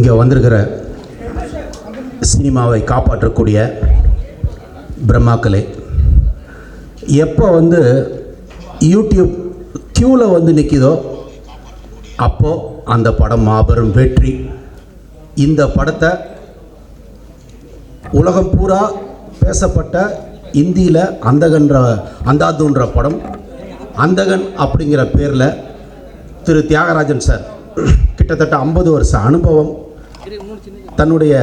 இங்கே வந்திருக்கிற சினிமாவை காப்பாற்றக்கூடிய பிரம்மாக்களே எப்போ வந்து யூடியூப் க்யூவில் வந்து நிற்கிதோ அப்போது அந்த படம் மாபெரும் வெற்றி. இந்த படத்தை உலகம் பூரா பேசப்பட்ட இந்தியில் அந்தகன்ற அந்தாதுன்ற படம். அந்தகன் அப்படிங்கிற பேரில் திரு தியாகராஜன் சார் கிட்டத்தட்ட ஐம்பது வருஷ அனுபவம் தன்னுடைய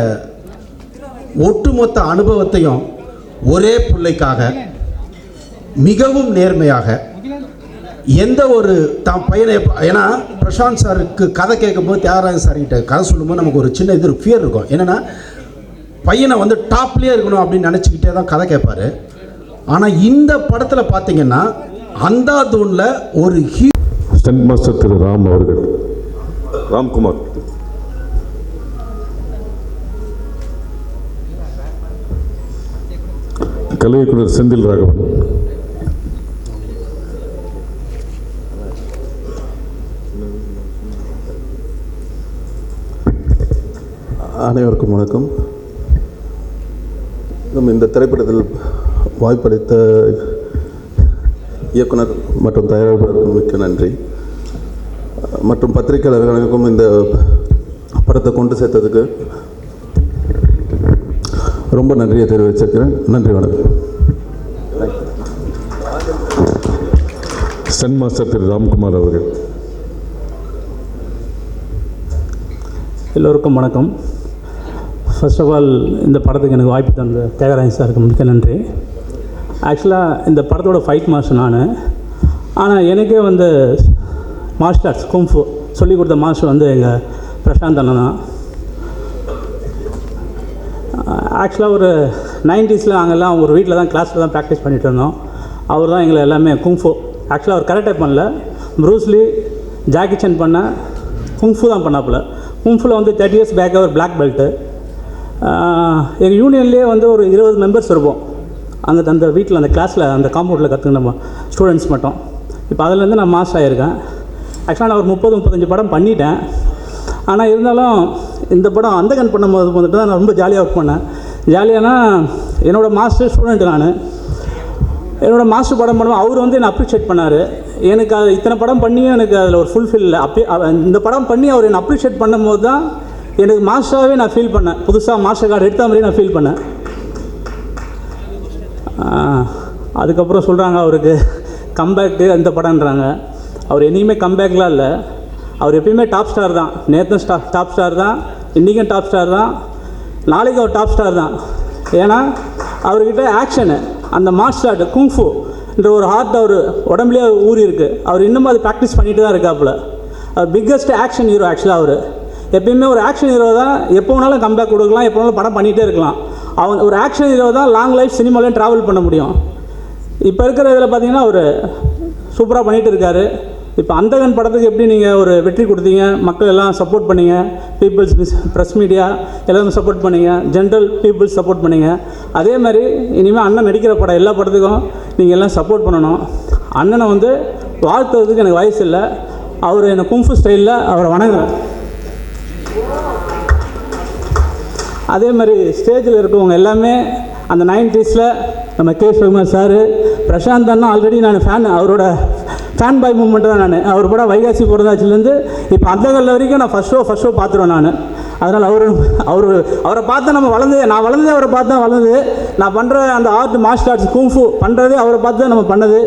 ஒட்டுமொத்த அனுபவத்தையும் ஒரே பிள்ளைக்காக மிகவும் நேர்மையாக எந்த ஒரு தான் பையனை ஏன்னா பிரசாந்த் சாருக்கு கதை கேட்கும்போது தியாகராஜன் சார் கிட்ட கதை சொல்லும்போது நமக்கு ஒரு சின்ன இது ஃபியர் இருக்கும். என்னென்னா பையனை வந்து டாப்லேயே இருக்கணும் அப்படின்னு நினச்சிக்கிட்டே தான் கதை கேட்பாரு. ஆனால் இந்த படத்தில் பார்த்தீங்கன்னா அந்தாதூனில் ஒரு ஹீ ஸ்டண்ட் மாஸ்டர் திரு ராம் அவர்கள். ராம்குமார். கலை இயக்குனர் செந்தில் ராகவன். அனைவருக்கும் வணக்கம். நம்ம இந்த திரைப்படத்தில் வாய்ப்பளித்த இயக்குனர் மற்றும் தயாரிப்பாளருக்கும் மிக்க நன்றி. மற்றும் பத்திரிகையாளர்களுக்கும் இந்த படத்தை கொண்டு சேர்த்ததுக்கு ரொம்ப நன்றியை தெரிவிச்சிருக்கிறேன் நன்றி வணக்கம். ஸ்டண்ட் மாஸ்டர் திரு ராம்குமார் அவர்கள். எல்லோருக்கும் வணக்கம். ஃபர்ஸ்ட் ஆஃப் ஆல் இந்த படத்துக்கு எனக்கு வாய்ப்பு தந்த தியாகராஜன் சாருக்கு மிக்க நன்றி. ஆக்சுவலாக இந்த படத்தோட ஃபைட் மாஸ்டர் நான். ஆனால் எனக்கே வந்து மார்ஷல் ஆர்ட்ஸ் கும்ஃபு சொல்லிக் கொடுத்த மாஸ்டர் வந்து எங்கள் பிரசாந்த் அண்ணன் தான். ஆக்சுவலாக ஒரு நைன்டிஸில் நாங்கள்லாம் ஒரு வீட்டில் தான் கிளாஸில் தான் ப்ராக்டிஸ் பண்ணிகிட்டு இருந்தோம். அவர் தான் எங்களை எல்லாமே குங்ஃபு ஆக்சுவலாக அவர் கரெக்டாக பண்ணல. ப்ரூஸ்லி ஜாக்கி சன் பண்ண குங்ஃபு தான் பண்ணாப்புல. குங்ஃபுல வந்து தேர்ட்டி இயர்ஸ் பேக்காக ஒரு பிளாக் பெல்ட்டு எங்கள் யூனியன்லேயே வந்து ஒரு இருபது மெம்பர்ஸ் இருப்போம். அங்கே அந்த வீட்டில் அந்த கிளாஸில் அந்த காம்பவுண்டில் கற்றுக்கின நம்ம ஸ்டூடெண்ட்ஸ் மட்டும். இப்போ அதுலேருந்து நான் மாஸ்டர் ஆகியிருக்கேன் ஆக்சுவலாக நான் ஒரு முப்பது முப்பத்தஞ்சு படம் பண்ணிட்டேன். ஆனால் இருந்தாலும் இந்த படம் அந்த கண் பண்ணும்போது வந்துட்டு தான் நான் ரொம்ப ஜாலியாக ஒர்க் பண்ணேன். ஜாலியானா என்னோடய மாஸ்டர் ஸ்டூடெண்ட் நான். என்னோடய மாஸ்டர் படம் பண்ணுவோம் அவர் வந்து என்னை அப்ரிஷியேட் பண்ணார். எனக்கு அது இத்தனை படம் பண்ணியும் எனக்கு அதில் ஒரு ஃபுல்ஃபில் அப்பி இந்த படம் பண்ணி அவர் என்னை அப்ரிஷியேட் பண்ணும்போது தான் எனக்கு மாஸ்டராகவே நான் ஃபீல் பண்ணேன். புதுசாக மாஸ்டர் கார்டு எடுத்த மாதிரி நான் ஃபீல் பண்ணேன். அதுக்கப்புறம் சொல்கிறாங்க அவருக்கு கம்பேக்கு அந்த படம்ன்றாங்க. அவர் என்னைக்குமே கம்பேக்லாம் இல்லை. அவர் எப்பயுமே டாப் ஸ்டார் தான். நேற்றும் ஸ்டா டாப் ஸ்டார் தான். இன்றைக்கும் டாப் ஸ்டார் தான். நாளைக்கு அவர் டாப் ஸ்டார் தான். ஏன்னா அவர்கிட்ட ஆக்ஷனு அந்த மார்ஷல் ஆர்ட் குங்ஃபு என்ற ஒரு ஹார்ட் அவர் உடம்புலேயே ஊறி இருக்குது அவர் இன்னும் அது ப்ராக்டிஸ் பண்ணிட்டு தான் இருக்காப்புல. அவர் பிக்கஸ்ட் ஆக்ஷன் ஹீரோ ஆக்சுவலாக அவர். எப்பயுமே ஒரு ஆக்ஷன் ஹீரோ தான் எப்போ வேணாலும் கம்பேக் கொடுக்கலாம் எப்போ வேணாலும் படம் பண்ணிகிட்டே இருக்கலாம். அவன் ஒரு ஆக்ஷன் ஹீரோ தான் லாங் லைஃப் சினிமாலையும் ட்ராவல் பண்ண முடியும். இப்போ இருக்கிற இதில் பார்த்தீங்கன்னா அவர் சூப்பராக பண்ணிகிட்டு இருக்காரு. இப்போ அந்தகன் படத்துக்கு எப்படி நீங்கள் ஒரு வெற்றி கொடுத்தீங்க? மக்கள் எல்லாம் சப்போர்ட் பண்ணீங்க. பீப்புள்ஸ் மிஸ் ப்ரெஸ் மீடியா எல்லாரும் சப்போர்ட் பண்ணீங்க. ஜென்ரல் பீப்புள்ஸ் சப்போர்ட் பண்ணீங்க. அதே மாதிரி இனிமேல் அண்ணன் நடிக்கிற படம் எல்லா படத்துக்கும் நீங்கள் எல்லாம் சப்போர்ட் பண்ணணும். அண்ணனை வந்து வாழ்த்துறதுக்கு எனக்கு வயசு இல்லை. அவர் என்னை கும்ஃபு ஸ்டைலில் அவரை வணங்குறேன் அதே மாதிரி ஸ்டேஜில் இருக்கவங்க எல்லாமே அந்த நைன்டிஸில் நம்ம கே சுகுமார் சார் பிரசாந்த் அண்ணா ஆல்ரெடி நான் ஃபேன் அவரோட ஃபேன் பாய் மூமெண்ட் தான் நான். அவர் படம் வைகாசி பிறந்தாச்சிலேருந்து இப்போ அந்த கல்ல வரைக்கும் நான் ஃபஸ்ட் ஷோ ஃபஸ்ட் ஷோ பார்த்துருவேன் நான். அதனால் அவர் அவர் அவரை பார்த்து நம்ம வளர்ந்து நான் வளர்ந்ததே அவரை பார்த்து தான் வளர்ந்தது. நான் பண்ணுற அந்த ஆர்ட் மார்ஷல் ஆர்ட்ஸ் கும்ஃபு பண்ணுறதே அவரை பார்த்து தான் நம்ம பண்ணது.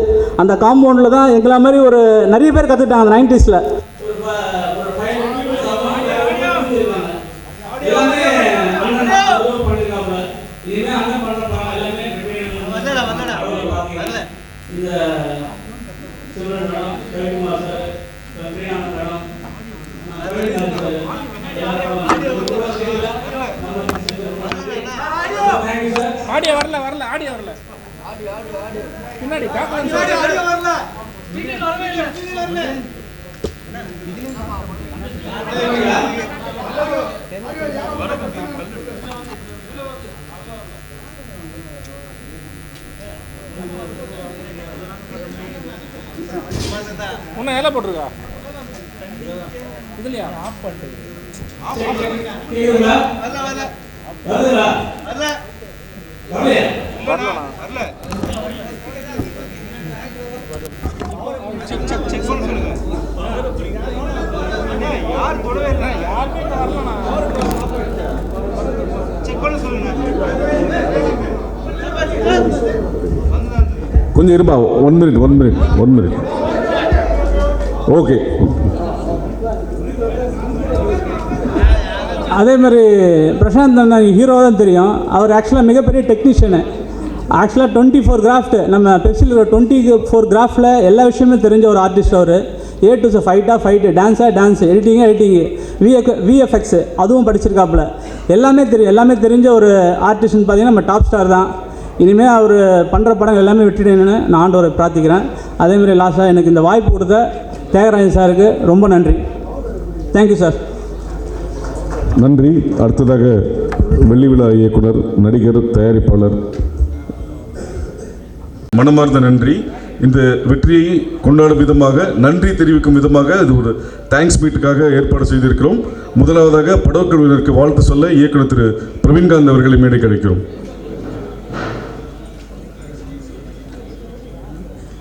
அந்த காம்பவுண்டில் தான் எங்களை மாதிரி ஒரு நிறைய பேர் கற்றுட்டாங்க அந்த நைன்டிஸில் இந்த சிவன் படம் ரவிக்குமார் சார் பிரியாண படம் ரவிக்குமார் சார் எல்லா படம் கூட சேர்ந்து நம்ம செஞ்சிருக்கோம். Thank you, sir. ஆடியோ வரல வரல ஆடியோ வரல பின்னாடி இன்னும் இலை போட்டிருக்கா? இதுலையா? ஆஃப் பண்ணிட்டு கொஞ்சம் இருப்பா. One minute one minute one minute okay. அதே மாதிரி பிரசாந்த் அண்ணா ஹீரோ தான் தெரியும். அவர் ஆக்சுவலாக மிகப்பெரிய டெக்னீஷியனு ஆக்சுவலாக டுவெண்ட்டி ஃபோர் கிராஃப்ட் நம்ம பெப்சில் இருக்கிற டுவெண்ட்டி ஃபோர் கிராஃப்டில் எல்லா விஷயமே தெரிஞ்ச ஒரு ஆர்டிஸ்ட் அவர். ஏ டு ஃபைட்டாக ஃபைட்டு டான்ஸாக dance எடிட்டிங்காக editing V F V F X அதுவும் படிச்சிருக்காப்புல. எல்லாமே தெரியும் எல்லாமே தெரிஞ்ச ஒரு ஆர்டிஸ்ட்னு பார்த்தீங்கன்னா நம்ம டாப் ஸ்டார் தான். இனிமேல் அவர் பண்ணுற படம் எல்லாமே விட்டுடுன்னு நான் ஆண்டவரை பிரார்த்திக்கிறேன். அதேமாதிரி லாஸ்ட்டாக எனக்கு இந்த வாய்ப்பு கொடுத்த தியாகராஜன் சாருக்கு ரொம்ப நன்றி. தேங்க்யூ சார் நன்றி. அடுத்ததாக வெள்ளி விழா இயக்குனர் நடிகர் தயாரிப்பாளர். மனமார்ந்த நன்றி. இந்த வெற்றியை கொண்டாடும் விதமாக நன்றி தெரிவிக்கும் விதமாக இது ஒரு தேங்க்ஸ் மீட்டுக்காக ஏற்பாடு செய்திருக்கிறோம். முதலாவதாக படக்குழுவினருக்கு வாழ்த்து சொல்ல இயக்குனர் திரு. பிரவீன்காந்த் அவர்களை மேடை கிடைக்கிறோம்